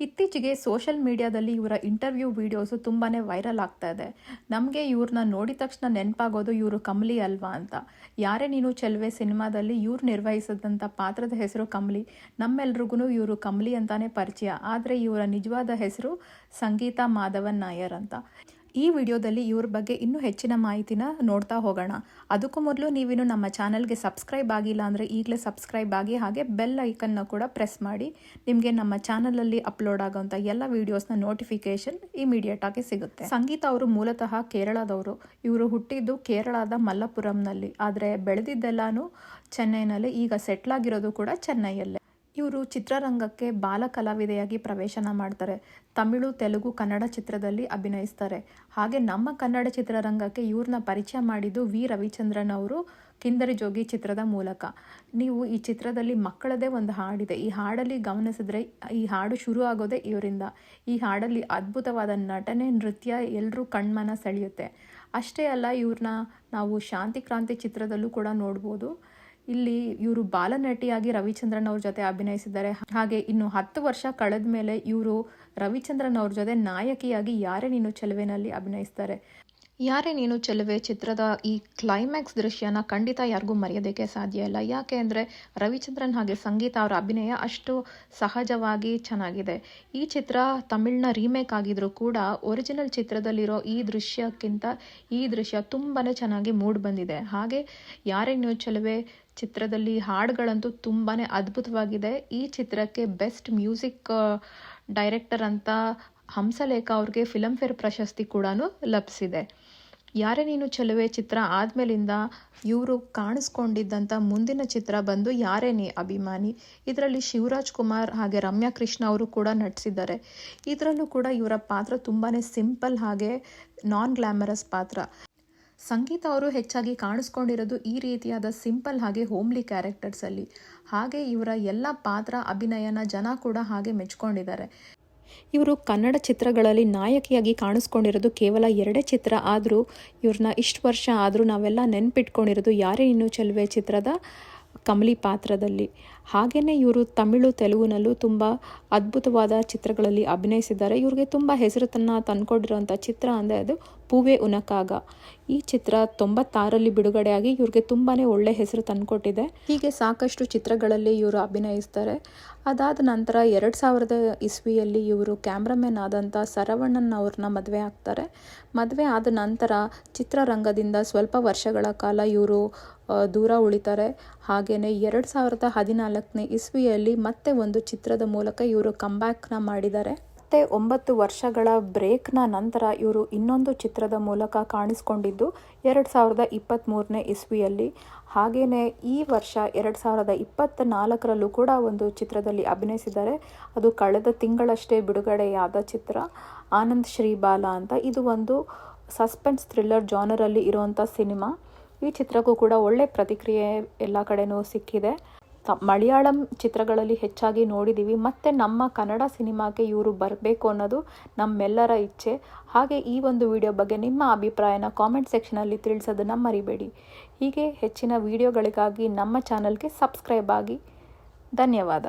ಇತ್ತೀಚೆಗೆ ಸೋಷಲ್ ಮೀಡಿಯಾದಲ್ಲಿ ಇವರ ಇಂಟರ್ವ್ಯೂ ವೀಡಿಯೋಸು ತುಂಬಾ ವೈರಲ್ ಆಗ್ತಾ ಇದೆ. ನಮಗೆ ಇವ್ರನ್ನ ನೋಡಿದ ತಕ್ಷಣ ನೆನಪಾಗೋದು ಇವರು ಕಮಲಿ ಅಲ್ವಾ ಅಂತ. ಯಾರೇ ನೀನು ಚೆಲುವೆ ಸಿನಿಮಾದಲ್ಲಿ ಇವ್ರು ನಿರ್ವಹಿಸಿದಂಥ ಪಾತ್ರದ ಹೆಸರು ಕಮಲಿ. ನಮ್ಮೆಲ್ರಿಗೂ ಇವರು ಕಮಲಿ ಅಂತಾನೆ ಪರಿಚಯ. ಆದರೆ ಇವರ ನಿಜವಾದ ಹೆಸರು ಸಂಗೀತಾ ಮಾಧವನ್ ನಾಯರ್ ಅಂತ. ಈ ವಿಡಿಯೋದಲ್ಲಿ ಇವ್ರ ಬಗ್ಗೆ ಇನ್ನೂ ಹೆಚ್ಚಿನ ಮಾಹಿತಿನ ನೋಡ್ತಾ ಹೋಗೋಣ. ಅದಕ್ಕೂ ಮೊದಲು ನೀವಿನ್ನು ನಮ್ಮ ಚಾನಲ್ಗೆ ಸಬ್ಸ್ಕ್ರೈಬ್ ಆಗಿಲ್ಲ ಅಂದರೆ ಈಗಲೇ ಸಬ್ಸ್ಕ್ರೈಬ್ ಆಗಿ ಹಾಗೆ ಬೆಲ್ ಐಕನ್ನ ಕೂಡ ಪ್ರೆಸ್ ಮಾಡಿ. ನಿಮಗೆ ನಮ್ಮ ಚಾನಲಲ್ಲಿ ಅಪ್ಲೋಡ್ ಆಗೋಂಥ ಎಲ್ಲ ವೀಡಿಯೋಸ್ನ ನೋಟಿಫಿಕೇಶನ್ ಇಮಿಡಿಯೇಟ್ ಆಗಿ ಸಿಗುತ್ತೆ. ಸಂಗೀತ ಅವರು ಮೂಲತಃ ಕೇರಳದವರು. ಇವರು ಹುಟ್ಟಿದ್ದು ಕೇರಳದ ಮಲ್ಲಪುರಂನಲ್ಲಿ. ಆದರೆ ಬೆಳೆದಿದ್ದೆಲ್ಲಾನು ಚೆನ್ನೈನಲ್ಲಿ. ಈಗ ಸೆಟ್ಲ್ ಆಗಿರೋದು ಕೂಡ ಚೆನ್ನೈಯಲ್ಲೇ. ಇವರು ಚಿತ್ರರಂಗಕ್ಕೆ ಬಾಲ ಕಲಾವಿದೆಯಾಗಿ ಪ್ರವೇಶನ ಮಾಡ್ತಾರೆ. ತಮಿಳು, ತೆಲುಗು, ಕನ್ನಡ ಚಿತ್ರದಲ್ಲಿ ಅಭಿನಯಿಸ್ತಾರೆ. ಹಾಗೆ ನಮ್ಮ ಕನ್ನಡ ಚಿತ್ರರಂಗಕ್ಕೆ ಇವ್ರನ್ನ ಪರಿಚಯ ಮಾಡಿದ್ದು ವಿ. ರವಿಚಂದ್ರನ್ ಅವರು ಕಿಂದರಿ ಜೋಗಿ ಚಿತ್ರದ ಮೂಲಕ. ನೀವು ಈ ಚಿತ್ರದಲ್ಲಿ ಮಕ್ಕಳದೇ ಒಂದು ಹಾಡಿದೆ. ಈ ಹಾಡಲ್ಲಿ ಗಮನಿಸಿದ್ರೆ ಈ ಹಾಡು ಶುರು ಆಗೋದೇ ಇವರಿಂದ. ಈ ಹಾಡಲ್ಲಿ ಅದ್ಭುತವಾದ ನಟನೆ, ನೃತ್ಯ ಎಲ್ಲರೂ ಕಣ್ಮನ ಸೆಳೆಯುತ್ತೆ. ಅಷ್ಟೇ ಅಲ್ಲ ಇವ್ರನ್ನ ನಾವು ಶಾಂತಿ ಕ್ರಾಂತಿ ಚಿತ್ರದಲ್ಲೂ ಕೂಡ ನೋಡ್ಬೋದು. ಇಲ್ಲಿ ಇವರು ಬಾಲನಟಿಯಾಗಿ ರವಿಚಂದ್ರನ್ ಅವ್ರ ಜೊತೆ ಅಭಿನಯಿಸಿದ್ದಾರೆ. ಹಾಗೆ ಇನ್ನು ಹತ್ತು ವರ್ಷ ಕಳೆದ ಮೇಲೆ ಇವರು ರವಿಚಂದ್ರನ್ ಅವ್ರ ಜೊತೆ ನಾಯಕಿಯಾಗಿ ಯಾರೇ ನೀನು ಚೆಲುವೆನಲ್ಲಿ ಅಭಿನಯಿಸ್ತಾರೆ. ಯಾರೇ ನೀನು ಚೆಲುವೆ ಚಿತ್ರದ ಈ ಕ್ಲೈಮ್ಯಾಕ್ಸ್ ದೃಶ್ಯನ ಖಂಡಿತ ಯಾರಿಗೂ ಮರೆಯೋದಕ್ಕೆ ಸಾಧ್ಯ ಇಲ್ಲ. ಯಾಕೆ ಅಂದರೆ ರವಿಚಂದ್ರನ್ ಹಾಗೆ ಸಂಗೀತ ಅವರ ಅಭಿನಯ ಅಷ್ಟು ಸಹಜವಾಗಿ ಚೆನ್ನಾಗಿದೆ. ಈ ಚಿತ್ರ ತಮಿಳ್ನ ರೀಮೇಕ್ ಆಗಿದ್ರೂ ಕೂಡ ಒರಿಜಿನಲ್ ಚಿತ್ರದಲ್ಲಿರೋ ಈ ದೃಶ್ಯಕ್ಕಿಂತ ಈ ದೃಶ್ಯ ತುಂಬಾ ಚೆನ್ನಾಗಿ ಮೂಡ್ ಬಂದಿದೆ. ಹಾಗೆ ಯಾರೇ ನೀವು ಚೆಲುವೆ ಚಿತ್ರದಲ್ಲಿ ಹಾಡುಗಳಂತೂ ತುಂಬಾ ಅದ್ಭುತವಾಗಿದೆ. ಈ ಚಿತ್ರಕ್ಕೆ ಬೆಸ್ಟ್ ಮ್ಯೂಸಿಕ್ ಡೈರೆಕ್ಟರ್ ಅಂತ ಹಂಸಲೇಖ ಅವ್ರಿಗೆ ಫಿಲಮ್ಫೇರ್ ಪ್ರಶಸ್ತಿ ಕೂಡ ಲಭಿಸಿದೆ ಯಾರೇ ನೀನು ಚೆಲುವೆ ಚಿತ್ರ ಆದಮೇಲಿಂದ ಇವರು ಕಾಣಿಸ್ಕೊಂಡಿದ್ದಂಥ ಮುಂದಿನ ಚಿತ್ರ ಬಂದು ಯಾರೇ ನೀ ಅಭಿಮಾನಿ. ಇದರಲ್ಲಿ ಶಿವರಾಜ್ ಕುಮಾರ್ ಹಾಗೆ ರಮ್ಯಾ ಕೃಷ್ಣ ಅವರು ಕೂಡ ನಟಿಸಿದ್ದಾರೆ. ಇದರಲ್ಲೂ ಕೂಡ ಇವರ ಪಾತ್ರ ತುಂಬಾ ಸಿಂಪಲ್ ಹಾಗೆ ನಾನ್ ಗ್ಲ್ಯಾಮರಸ್ ಪಾತ್ರ. ಸಂಗೀತ ಅವರು ಹೆಚ್ಚಾಗಿ ಕಾಣಿಸ್ಕೊಂಡಿರೋದು ಈ ರೀತಿಯಾದ ಸಿಂಪಲ್ ಹಾಗೆ ಹೋಮ್ಲಿ ಕ್ಯಾರೆಕ್ಟರ್ಸಲ್ಲಿ ಹಾಗೆ ಇವರ ಎಲ್ಲ ಪಾತ್ರ, ಅಭಿನಯನ ಜನ ಕೂಡ ಹಾಗೆ ಮೆಚ್ಕೊಂಡಿದ್ದಾರೆ. ಇವರು ಕನ್ನಡ ಚಿತ್ರಗಳಲ್ಲಿ ನಾಯಕಿಯಾಗಿ ಕಾಣಿಸ್ಕೊಂಡಿರೋದು ಕೇವಲ ಎರಡೇ ಚಿತ್ರ ಆದರೂ, ಇವ್ರನ್ನ ಇಷ್ಟು ವರ್ಷ ಆದರೂ ನಾವೆಲ್ಲ ನೆನ್ಪಿಟ್ಕೊಂಡಿರೋದು ಯಾರೇ ಇನ್ನೂ ಚೆಲುವೆ ಚಿತ್ರದ ಕಮಲಿ ಪಾತ್ರದಲ್ಲಿ. ಹಾಗೆಯೇ ಇವರು ತಮಿಳು, ತೆಲುಗುನಲ್ಲೂ ತುಂಬ ಅದ್ಭುತವಾದ ಚಿತ್ರಗಳಲ್ಲಿ ಅಭಿನಯಿಸಿದ್ದಾರೆ. ಇವ್ರಿಗೆ ತುಂಬ ಹೆಸರನ್ನು ತಂದುಕೊಂಡಿರುವಂಥ ಚಿತ್ರ ಅಂದರೆ ಅದು ಪೂವೆ ಉನಕಾಗ. ಈ ಚಿತ್ರ ತೊಂಬತ್ತಾರಲ್ಲಿ ಬಿಡುಗಡೆಯಾಗಿ ಇವ್ರಿಗೆ ತುಂಬಾ ಒಳ್ಳೆ ಹೆಸರು ತಂದುಕೊಟ್ಟಿದೆ. ಹೀಗೆ ಸಾಕಷ್ಟು ಚಿತ್ರಗಳಲ್ಲಿ ಇವರು ಅಭಿನಯಿಸ್ತಾರೆ. ಅದಾದ ನಂತರ ಎರಡು ಸಾವಿರದ ಇಸ್ವಿಯಲ್ಲಿ ಇವರು ಕ್ಯಾಮ್ರಾಮನ್ ಆದಂಥ ಸರವಣ್ಣನ್ ಅವ್ರನ್ನ ಮದುವೆ ಆಗ್ತಾರೆ. ಮದುವೆ ಆದ ನಂತರ ಚಿತ್ರರಂಗದಿಂದ ಸ್ವಲ್ಪ ವರ್ಷಗಳ ಕಾಲ ಇವರು ದೂರ ಉಳಿತಾರೆ. ಹಾಗೆಯೇ ಎರಡು ಸಾವಿರದ ಹದಿನಾಲ್ಕನೇ ಇಸ್ವಿಯಲ್ಲಿ ಮತ್ತೆ ಒಂದು ಚಿತ್ರದ ಮೂಲಕ ಇವರು ಕಂಬ್ಯಾಕ್ನ ಮಾಡಿದ್ದಾರೆ. ಮತ್ತೆ ಒಂಬತ್ತು ವರ್ಷಗಳ ಬ್ರೇಕ್ನ ನಂತರ ಇವರು ಇನ್ನೊಂದು ಚಿತ್ರದ ಮೂಲಕ ಕಾಣಿಸ್ಕೊಂಡಿದ್ದು ಎರಡು ಸಾವಿರದ ಇಪ್ಪತ್ತ್ಮೂರನೇ ಇಸ್ವಿಯಲ್ಲಿ. ಹಾಗೆಯೇ ಈ ವರ್ಷ ಎರಡು ಸಾವಿರದ ಇಪ್ಪತ್ತ ನಾಲ್ಕರಲ್ಲೂ ಕೂಡ ಒಂದು ಚಿತ್ರದಲ್ಲಿ ಅಭಿನಯಿಸಿದ್ದಾರೆ. ಅದು ಕಳೆದ ತಿಂಗಳಷ್ಟೇ ಬಿಡುಗಡೆಯಾದ ಚಿತ್ರ. ಆನಂದ್ ಶ್ರೀಬಾಲ ಅಂತ. ಇದು ಒಂದು ಸಸ್ಪೆನ್ಸ್ ಥ್ರಿಲ್ಲರ್ ಜಾನರಲ್ಲಿ ಇರುವಂಥ ಸಿನಿಮಾ. ಈ ಚಿತ್ರಕ್ಕೂ ಕೂಡ ಒಳ್ಳೆ ಪ್ರತಿಕ್ರಿಯೆ ಎಲ್ಲ ಕಡೆನೂ ಸಿಕ್ಕಿದೆ. ಮಲಯಾಳಂ ಚಿತ್ರಗಳಲ್ಲಿ ಹೆಚ್ಚಾಗಿ ನೋಡಿದ್ದೀವಿ ಮತ್ತು ನಮ್ಮ ಕನ್ನಡ ಸಿನಿಮಾಗೆ ಇವರು ಬರಬೇಕು ಅನ್ನೋದು ನಮ್ಮೆಲ್ಲರ ಇಚ್ಛೆ. ಹಾಗೆ ಈ ಒಂದು ವಿಡಿಯೋ ಬಗ್ಗೆ ನಿಮ್ಮ ಅಭಿಪ್ರಾಯನ ಕಾಮೆಂಟ್ ಸೆಕ್ಷನಲ್ಲಿ ತಿಳಿಸೋದನ್ನು ಮರಿಬೇಡಿ. ಹೀಗೆ ಹೆಚ್ಚಿನ ವಿಡಿಯೋಗಳಿಗಾಗಿ ನಮ್ಮ ಚಾನಲ್ಗೆ ಸಬ್ಸ್ಕ್ರೈಬ್ ಆಗಿ. ಧನ್ಯವಾದ.